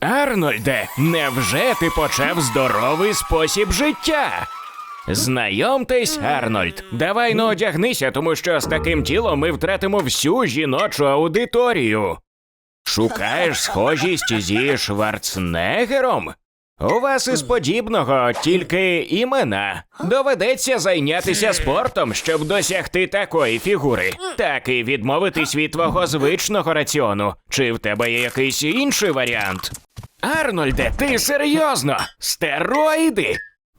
Арнольде, невже ти почав здоровий спосіб життя? Знайомтесь, Арнольд. Давай ну одягнися, тому що з таким тілом ми втратимо всю жіночу аудиторію. Шукаєш схожість зі Шварценеггером? У вас із подібного тільки імена. Доведеться зайнятися спортом, щоб досягти такої фігури. Так і відмовитись від твого звичного раціону. Чи в тебе є якийсь інший варіант? Арнольде, ти серйозно? Стероїди?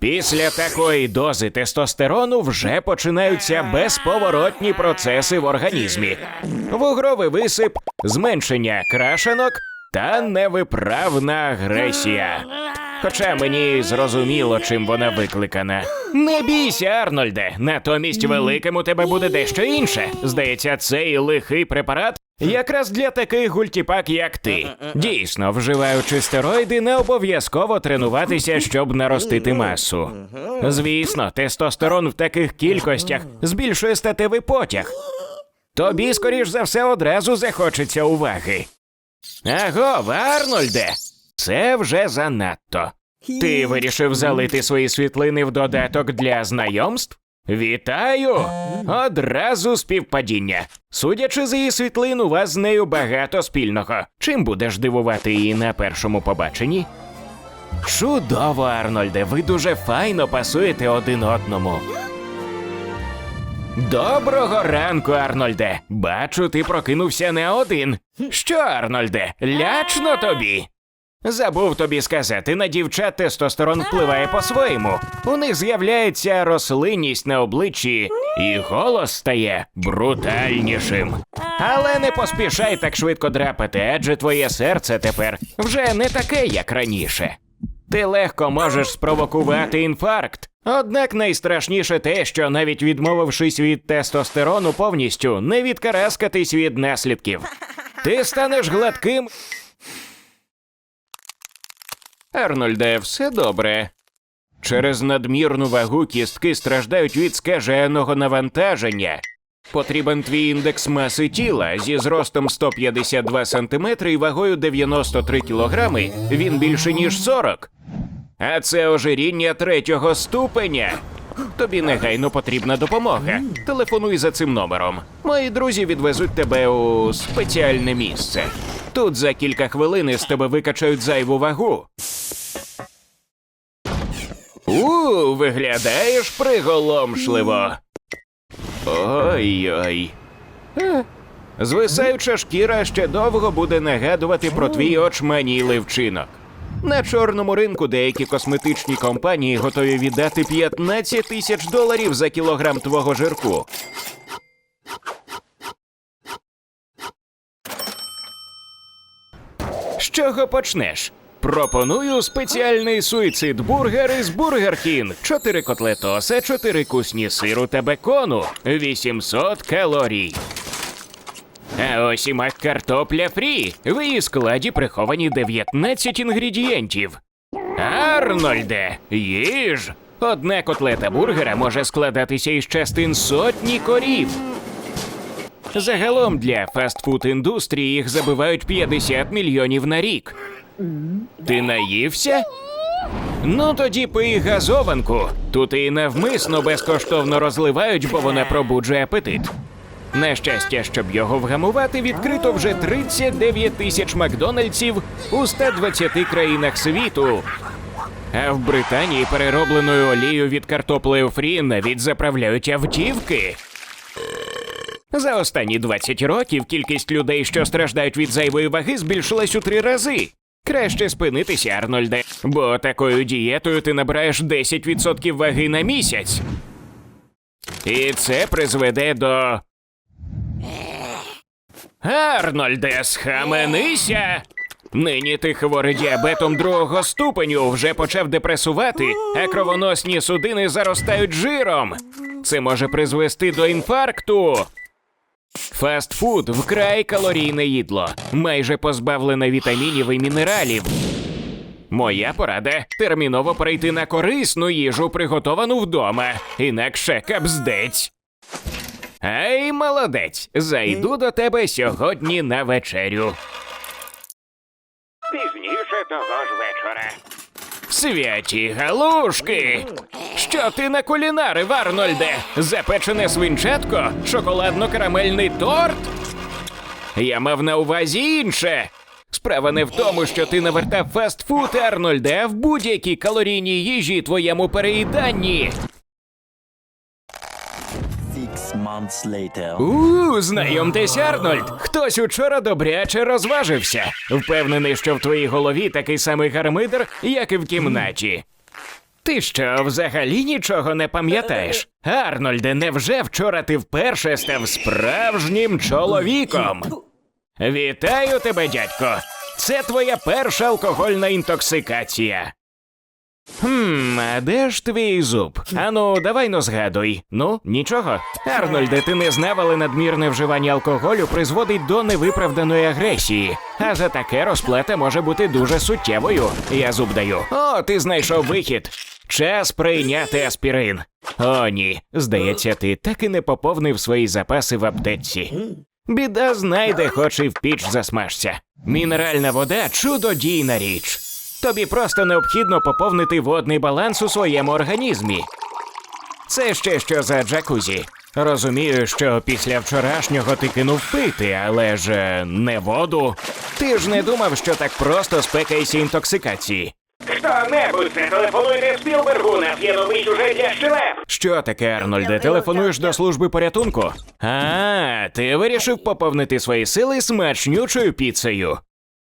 Після такої дози тестостерону вже починаються безповоротні процеси в організмі: вугровий висип, зменшення крашенок та невиправна агресія. Хоча мені зрозуміло, чим вона викликана. Не бійся, Арнольде. Натомість великим у тебе буде дещо інше. Здається, цей лихий препарат якраз для таких гультіпак, як ти. Дійсно, вживаючи стероїди, не обов'язково тренуватися, щоб наростити масу. Звісно, тестостерон в таких кількостях збільшує статевий потяг. Тобі, скоріш за все, одразу захочеться уваги. Аго, Арнольде, це вже занадто. Ти вирішив залити свої світлини в додаток для знайомств? Вітаю! Одразу співпадіння. Судячи з її світлин, у вас з нею багато спільного. Чим будеш дивувати її на першому побаченні? Чудово, Арнольде, ви дуже файно пасуєте один одному. Доброго ранку, Арнольде. Бачу, ти прокинувся не один. Що, Арнольде, лячно тобі? Забув тобі сказати, на дівчат тестостерон впливає по-своєму. У них з'являється рослинність на обличчі, і голос стає брутальнішим. Але не поспішай так швидко драпати, адже твоє серце тепер вже не таке, як раніше. Ти легко можеш спровокувати інфаркт. Однак найстрашніше те, що навіть відмовившись від тестостерону повністю, не відкараскатись від наслідків. Ти станеш гладким. Арнольде, все добре. Через надмірну вагу кістки страждають від скаженого навантаження. Потрібен твій індекс маси тіла зі зростом 152 см і вагою 93 кг. Він більше ніж 40. А це ожиріння третього ступеня. Тобі негайно потрібна допомога. Телефонуй за цим номером. Мої друзі відвезуть тебе у спеціальне місце. Тут за кілька хвилин із тебе викачають зайву вагу. У, виглядаєш приголомшливо. Ой-ой. Е, Звисаюча шкіра ще довго буде нагадувати про твій очманілий вчинок. На чорному ринку деякі косметичні компанії готові віддати 15 тисяч доларів за кілограм твого жирку. З чого почнеш? Пропоную спеціальний суїцид бургер із Бургер Кінг. Чотири котлетоса, чотири кусні сиру та бекону, 800 калорій. А ось і мак картопля фрі. В її складі приховані 19 інгредієнтів. Арнольде, їж! Одна котлета бургера може складатися із частин сотні корів. Загалом для фастфуд індустрії їх забивають 50 мільйонів на рік. Ти наївся? Ну тоді пий газованку. Тут і навмисно безкоштовно розливають, бо вона пробуджує апетит. На щастя, щоб його вгамувати, відкрито вже 39 тисяч Макдональдсів у 120 країнах світу. А в Британії переробленою олією від картоплею фрі навіть заправляють автівки. За останні 20 років кількість людей, що страждають від зайвої ваги, збільшилась у три рази. Краще спинитися, Арнольде, бо такою дієтою ти набираєш 10% ваги на місяць. І це призведе до. Арнольде, схаменися! Нині ти хворий діабетом другого ступеню вже почав депресувати, а кровоносні судини заростають жиром. Це може призвести до інфаркту. Фастфуд вкрай калорійне їдло, майже позбавлене вітамінів і мінералів. Моя порада терміново перейти на корисну їжу, приготовану вдома, інакше капздець. Ей, молодець, зайду до тебе сьогодні на вечерю. Пізніше того ж вечора. Святі галушки! Що ти на кулінарив, Арнольде? Запечене свинчатко? Шоколадно-карамельний торт? Я мав на увазі інше. Справа не в тому, що ти навертав фастфуд, Арнольде, а в будь-якій калорійній їжі твоєму переїданні. Months later. У, знайомтесь, Арнольд. Хтось учора добряче розважився. Впевнений, що в твоїй голові такий самий гармидер, як і в кімнаті. Ти що, взагалі нічого не пам'ятаєш? Арнольде, невже вчора ти вперше став справжнім чоловіком? Вітаю тебе, дядько. Це твоя перша алкогольна інтоксикація. Хм, а де ж твій зуб? Ану, давай но згадуй. Ну, нічого. Арнольде, ти не знав, але надмірне вживання алкоголю призводить до невиправданої агресії. А за таке розплата може бути дуже суттєвою. Я зуб даю. О, ти знайшов вихід. Час прийняти аспірин. О, ні. Здається, ти так і не поповнив свої запаси в аптеці. Біда знайде, хоч і в піч засмажся. Мінеральна вода чудодійна річ. Тобі просто необхідно поповнити водний баланс у своєму організмі. Це ще що за джакузі. Розумію, що після вчорашнього ти кинув пити, але ж е, не воду. Ти ж не думав, що так просто спекаєшся інтоксикації. Хто-небудь зателефонуйте Спілбергу, у нас є новий сюжет для щелеп. Що таке, Арнольде? Телефонуєш до служби порятунку? А, ти вирішив поповнити свої сили смачнючою піцею.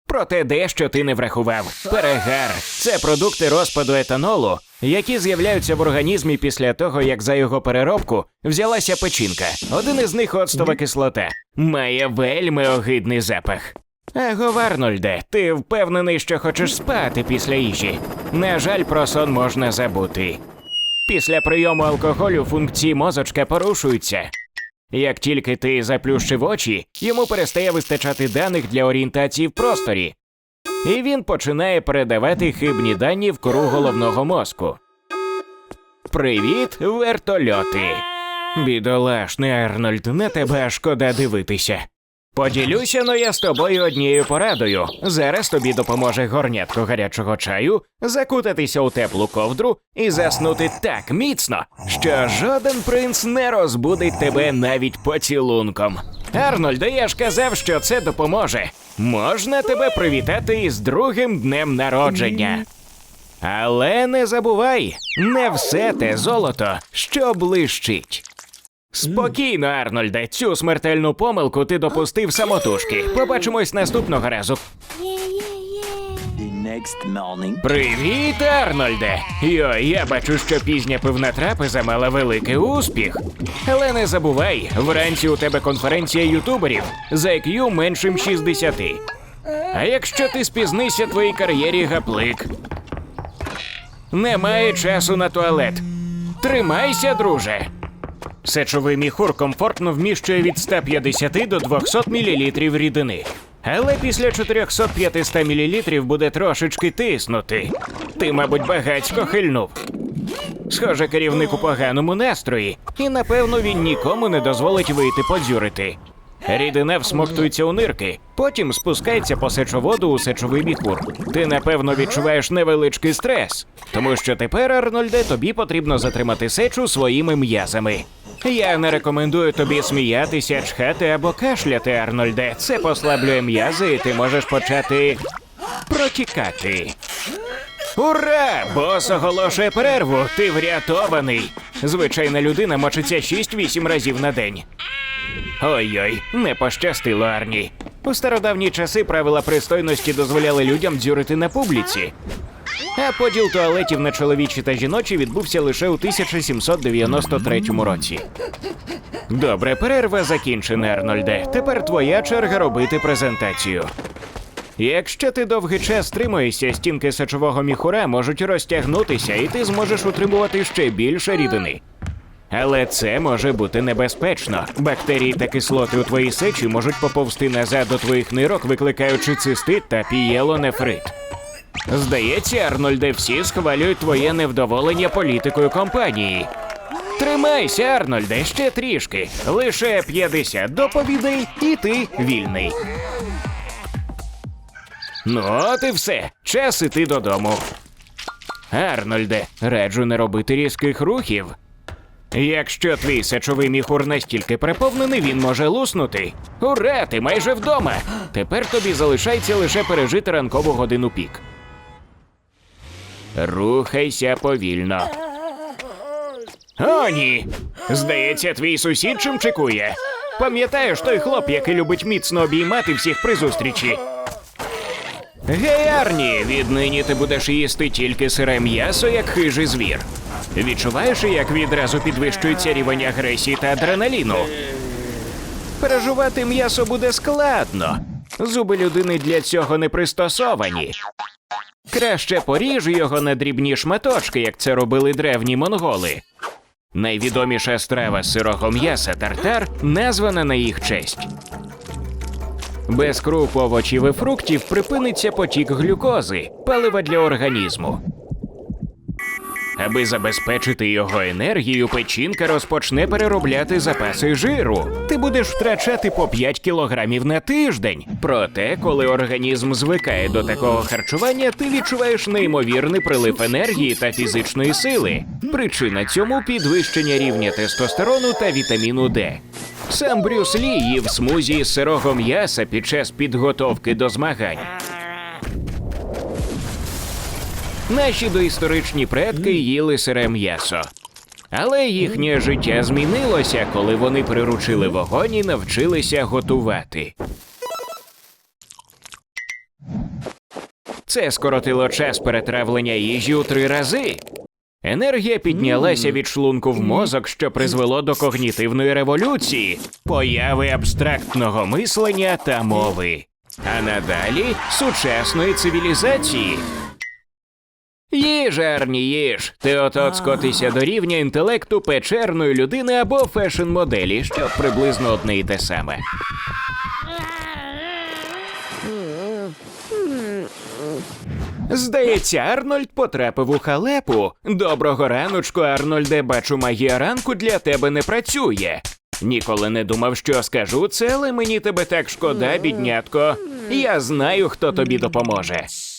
Проте дещо ти не врахував. Перегар це продукти розпаду етанолу, які з'являються в організмі після того, як за його переробку взялася печінка. Один із них оцтова кислота. Має вельми огидний запах. Его, Арнольде, ти впевнений, що хочеш спати після їжі. На жаль, про сон можна забути. Після прийому алкоголю функції мозочка порушуються. Як тільки ти заплющив очі, йому перестає вистачати даних для орієнтації в просторі, і він починає передавати хибні дані в кору головного мозку. Привіт, вертольоти! Бідолашний Арнольд, на тебе шкода дивитися. Поділюся но я з тобою однією порадою. Зараз тобі допоможе горнятко гарячого чаю, закутатися у теплу ковдру і заснути так міцно, що жоден принц не розбудить тебе навіть поцілунком. Арнольде, я ж казав, що це допоможе. Можна тебе привітати із другим днем народження. Але не забувай, не все те золото, що блищить. Спокійно, Арнольде, цю смертельну помилку ти допустив самотужки. Побачимось наступного разу. Next morning. Привіт, Арнольде! Йо, я бачу, що пізня пивна трапеза мала великий успіх. Але не забувай, вранці у тебе конференція ютуберів з IQ меншим 60. А якщо ти спізнися твоїй кар'єрі гаплик? Немає часу на туалет. Тримайся, друже. Сечовий міхур комфортно вміщує від 150 до 200 мл рідини. Але після 400-500 мл буде трошечки тиснути. Ти, мабуть, багацько хильнув. Схоже, керівник у поганому настрої, і напевно він нікому не дозволить вийти подзюрити. Рідина всмоктується у нирки, потім спускається по сечоводу у сечовий міхур. Ти напевно відчуваєш невеличкий стрес, тому що тепер, Арнольде, тобі потрібно затримати сечу своїми м'язами. Я не рекомендую тобі сміятися, чхати або кашляти, Арнольде. Це послаблює м'язи, і ти можеш почати протікати. Ура! Бос оголошує перерву. Ти врятований. Звичайна людина мочиться 6-8 разів на день. Ой-ой, не пощастило Арні. У стародавні часи правила пристойності дозволяли людям дзюрити на публіці. А поділ туалетів на чоловічі та жіночі відбувся лише у 1793 році. Добре, перерва закінчена, Арнольде. Тепер твоя черга робити презентацію. Якщо ти довгий час стримуєшся, стінки сечового міхура можуть розтягнутися, і ти зможеш утримувати ще більше рідини. Але це може бути небезпечно. Бактерії та кислоти у твоїй сечі можуть поповзти назад до твоїх нирок, викликаючи цистит та пієлонефрит. Здається, Арнольде, всі схвалюють твоє невдоволення політикою компанії. Тримайся, Арнольде, ще трішки. Лише 50 доповідей, і ти вільний. Ну, от і все. Час іти додому. Арнольде, раджу не робити різких рухів. Якщо твій сечовий міхур настільки переповнений, він може луснути. Ура, ти майже вдома. Тепер тобі залишається лише пережити ранкову годину пік. Рухайся повільно. О, ні. Здається, твій сусід чимчикує. Пам'ятаєш той хлоп, який любить міцно обіймати всіх при зустрічі? Гей, Арні, віднині ти будеш їсти тільки сире м'ясо, як хижий звір. Відчуваєш, як відразу підвищується рівень агресії та адреналіну? Пережувати м'ясо буде складно. Зуби людини для цього не пристосовані. Краще поріж його на дрібні шматочки, як це робили древні монголи. Найвідоміша страва сирого м'яса тартар названа на їх честь. Без круп, овочів і фруктів припиниться потік глюкози, палива для організму. Аби забезпечити його енергію, печінка розпочне переробляти запаси жиру. Ти будеш втрачати по 5 кілограмів на тиждень. Проте, коли організм звикає до такого харчування, ти відчуваєш неймовірний прилив енергії та фізичної сили. Причина цьому підвищення рівня тестостерону та вітаміну Д. Сам Брюс Лі їв смузі з сирого м'яса під час підготовки до змагань. Наші доісторичні предки їли сире м'ясо. Але їхнє життя змінилося, коли вони приручили вогонь і навчилися готувати. Це скоротило час перетравлення їжі у три рази. Енергія піднялася від шлунку в мозок, що призвело до когнітивної революції, появи абстрактного мислення та мови. А надалі сучасної цивілізації. Їж, Арні, їж. Ти от-от скотися до рівня інтелекту печерної людини або фешн-моделі, що приблизно одне і те саме. Здається, Арнольд потрапив у халепу. Доброго раночку, Арнольде, бачу, магія ранку для тебе не працює. Ніколи не думав, що скажу це, але мені тебе так шкода, біднятко. Я знаю, хто тобі допоможе.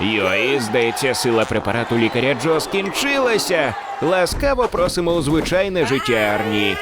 Йой, здається, сила препарату лікаря Джо скінчилася. Ласкаво просимо у звичайне життя Арні.